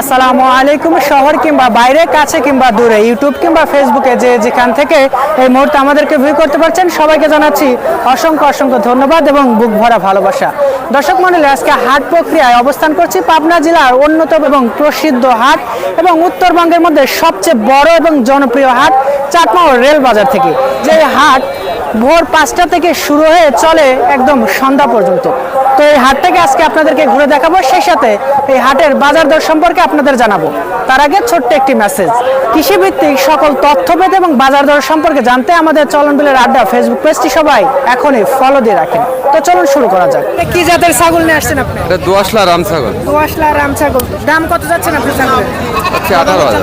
আসসালামু আলাইকুম শহর কিংবা বাইরে, কাছে কিংবা দূরে ইউটিউব কিংবা ফেসবুকে যে যেখান থেকে এই মুহূর্তে আমাদেরকে ভিউ করতে পারছেন, সবাইকে জানাচ্ছি অসংখ্য অসংখ্য ধন্যবাদ এবং বুক ভরা ভালোবাসা। দর্শক মন্ডলী আজকে হাট প্রক্রিয়ায় অবস্থান করছি পাবনা জেলার অন্যতম এবং প্রসিদ্ধ হাট এবং উত্তরবঙ্গের মধ্যে সবচেয়ে বড় এবং জনপ্রিয় হাট চাটমাও রেল বাজার থেকে। যে হাট ভোর পাঁচটা থেকে শুরু হয়ে চলে একদম সন্ধ্যা পর্যন্ত। তো এই হাটটাকে আজকে আপনাদেরকে ঘুরে দেখাবো সেই সাথে এই হাটের বাজার দর সম্পর্কে আপনাদের জানাব। তার আগে ছোট্ট একটি মেসেজ কৃষিভিত্তিক সকল তথ্য পেতে এবং বাজার দর সম্পর্কে জানতে আমাদের চলন বিলের আড্ডা ফেসবুক পেজটি সবাই এখনই ফলো দিয়ে রাখেন। তো চলুন শুরু করা যাক। কি জাতের ছাগল নিয়ে আসছেন আপনি? এটা দোয়াশলা রাম ছাগল। দোয়াশলা রাম ছাগল। দাম কত যাচ্ছেন আপনি ছাগলের? আঠারো হাজার।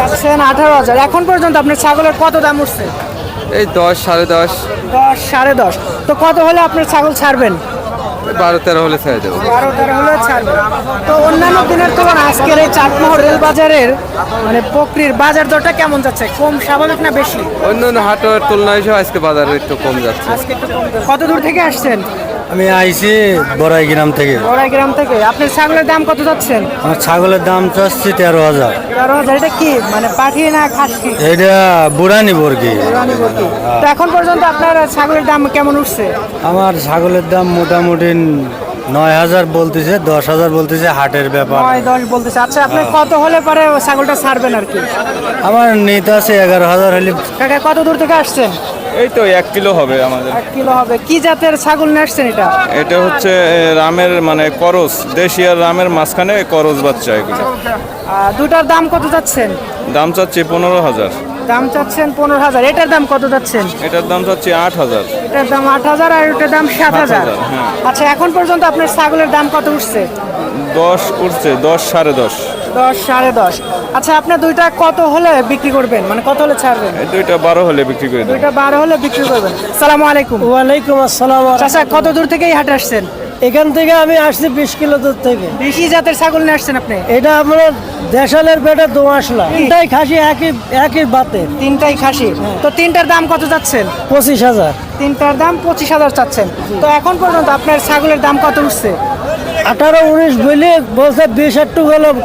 যাচ্ছেন আঠারো হাজার। এখন পর্যন্ত আপনার ছাগলের কত দাম উঠছে? এই দশ সাড়ে দশ। দশ সাড়ে দশ। তো কত হলে আপনার ছাগল ছাড়বেন? বারো তেরো হলে ছেড়ে দেবো। বারো তেরো হলে ছাড়বে তো অন্যান্য দিনের তুলনায় আজকের এই চাটমোহর রেল বাজারের মানে পকরির বাজার দরটা কেমন যাচ্ছে? কম স্বাভাবিক না বেশি? অন্যান্য অন্য হাটের তুলনায় আজকে বাজার একটু কম যাচ্ছে। আজকে একটু কম যাচ্ছে। কত দূর থেকে আসছেন? আমি আইছি বড়াই গ্রাম থেকে। বড়াই গ্রাম থেকে। আপনার ছাগলের দাম কত যাচ্ছেন আমার ছাগলের দাম চাচ্ছি তেরো হাজার। তেরো হাজার এটা কি? মানে পাঠি না খাসি এটা বুড়ানি বর্গি। তো এখন পর্যন্ত আপনার ছাগলের দাম কেমন উঠছে? আমার ছাগলের দাম মোটামুটি নয় হাজার বলতেছে দশ হাজার বলতেছে হাটের ব্যাপার। নয় দশ বলতেছে। আচ্ছা আপনি কত হলে পরে ছাগলটা ছাড়বেন আর কি? আমার নিতে আছে এগারো হাজার হলে কাকা কত দূর থেকে আসছেন? এই তো এক কিলো হবে আমাদের। এক কিলো হবে। কি জাতের ছাগল নিয়ে আসছেন এটা? এটা হচ্ছে রামের মানে করস। দেশি আর রামের মাঝখানে করস বাচ্চা এগুলো। দুটার দাম কত যাচ্ছেন? দাম চাচ্ছি পনেরো হাজার। দাম চাচ্ছেন পনেরো হাজার। এটার দাম কত যাচ্ছেন? এটার দাম চাচ্ছি আট হাজার। এটার দাম আট হাজার আর এটার দাম সাত হাজার হ্যাঁ। আচ্ছা এখন পর্যন্ত আপনার ছাগলের দাম কত উঠছে? দশ উঠছে দশ সাড়ে দশ। দশ সাড়ে দশ। আচ্ছা আপনার দুইটা কত হলে বিক্রি করবেন? মানে কত হলে ছাড়বেন? দুইটা বারো হলে বিক্রি করে দুইটা বারো হলে বিক্রি করবেন। সালাম আলাইকুম। ওয়ালাইকুম আসসালাম চাচা কত দূর থেকে এই হাটে আসছেন? এখান থেকে আমি আসছি বিশ কিলো দূর থেকে। বেশি জাতের ছাগল নিয়ে আসছেন আপনি? এটা আমরা দেশালের পেটে দোয়াশলা তিনটাই খাসি একই একই বাতে। তিনটাই খাসি। তো তিনটার দাম কত যাচ্ছেন? পঁচিশ হাজার। তিনটার দাম পঁচিশ হাজার চাচ্ছেন। তো এখন পর্যন্ত আপনার ছাগলের দাম কত উঠছে? আঠারো উনিশ বলে বলছে বিশ একটু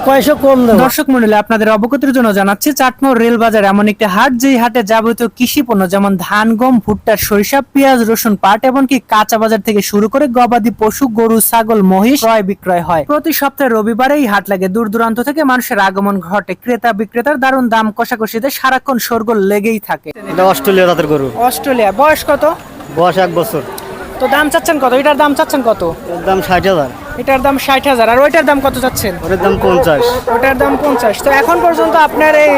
কয়শো কম দেবো। দর্শক মন্ডলী আপনাদের অবগতির জন্য জানাচ্ছি চাটমোহর রেল বাজার এমন একটি হাট যেই হাটে যাবতীয় কৃষি পণ্য যেমন ধান গম ভুট্টা সরিষা পেঁয়াজ রসুন পাট এমনকি কাঁচা বাজার থেকে শুরু করে গবাদি পশু গরু ছাগল মহিষ ক্রয় বিক্রয় হয়। প্রতি সপ্তাহে রবিবারে এই হাট লাগে। দূর দূরান্ত থেকে মানুষের আগমন ঘটে। ক্রেতা বিক্রেতার দারুণ দাম কষাকষিতে সারাক্ষণ শোরগোল লেগেই থাকে। এটা অস্ট্রেলিয়া জাতের গরু। অস্ট্রেলিয়া। বয়স কত? বয়স এক বছর। তো দাম চাচ্ছেন কত? এটার দাম চাচ্ছেন কত? দাম ষাট হাজার। এটার দাম ষাট হাজার। আর ওইটার দাম কত চাচ্ছেন? ওটার দাম পঞ্চাশ। ওটার দাম পঞ্চাশ। তো এখন পর্যন্ত আপনার এই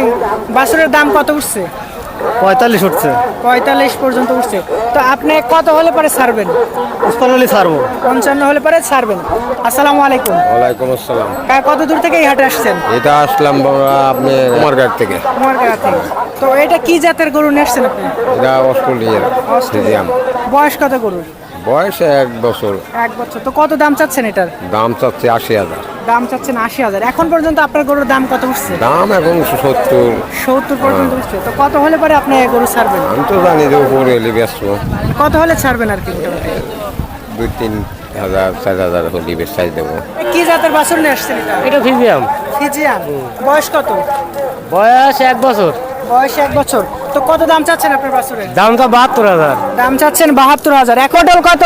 বাছুরের দাম কত উঠছে? পঁয়তাল্লিশ উঠছে। পঁয়তাল্লিশ পর্যন্ত উঠছে। তো আপনি কত হলে পরে ছাড়বেন? উসপানলি ছাড়বো। পঞ্চান্ন হলে পরে ছাড়বেন। আসসালামু আলাইকুম। ওয়ালাইকুম আসসালাম। কাকা, কত দূর থেকে এই হাটে আসছেন? এটা আসলাম আপনি কুমারঘাট থেকে। কুমারগাঁও থেকে। তো এটা কি জাতের গরু নিয়ে আসছেন আপনি? এটা অস্ট্রেলিয়ার ফ্রিজিয়াম বয়স কত গরুর? বয়স এক বছর। এক বছর। তো কত দাম চাচ্ছেন এটার? দাম চাচ্ছে আশি হাজার। দাম চাচ্ছেন আশি হাজার। এখন পর্যন্ত আপনার গরুর দাম কত উঠছে? দাম এখন সত্তর। সত্তর পর্যন্ত উঠছে। তো কত হলে পরে আপনি গরু ছাড়বেন? আমি তো জানি যে উপরে এলে ব্যস্ত। কত হলে ছাড়বেন আর কি দুই তিন হাজার চার হাজার হলে বেসাই দেবো। কি জাতের বাছুর নিয়ে আসছেন এটা? এটা ফিজিয়াম। ফিজিয়ান বয়স কত? বয়স এক বছর। বয়স এক বছর। তো কত দাম চাচ্ছেন আপনার বাছুরের? দামটা বাহাত্তর হাজার। দাম চাচ্ছেন বাহাত্তর হাজার। এক পটল কত?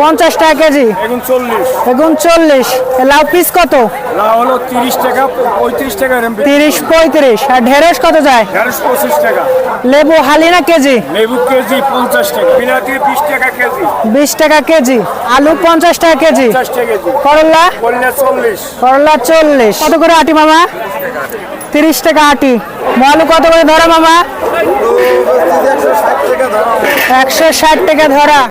পঞ্চাশ টাকা কেজি। এখন চল্লিশ। বেগুন চল্লিশ। লাউ পিস কত? লাউ হলো তিরিশ টাকা পঁয়ত্রিশ টাকা তিরিশ পঁয়ত্রিশ। আর ঢেঁড়স কত যায়? ঢেঁড়স পঁচিশ টাকা। লেবু হালি না কেজি? লেবু কেজি পঞ্চাশ টাকা। বিলাতি বিশ টাকা কেজি। বিশ টাকা কেজি। আলু পঞ্চাশ টাকা কেজি। করলা চল্লিশ। করলা চল্লিশ। কত করে আটি মামা? তিরিশ টাকা আটি। আলু কত করে ধরা মামা? একশো ষাট টাকা ধরা।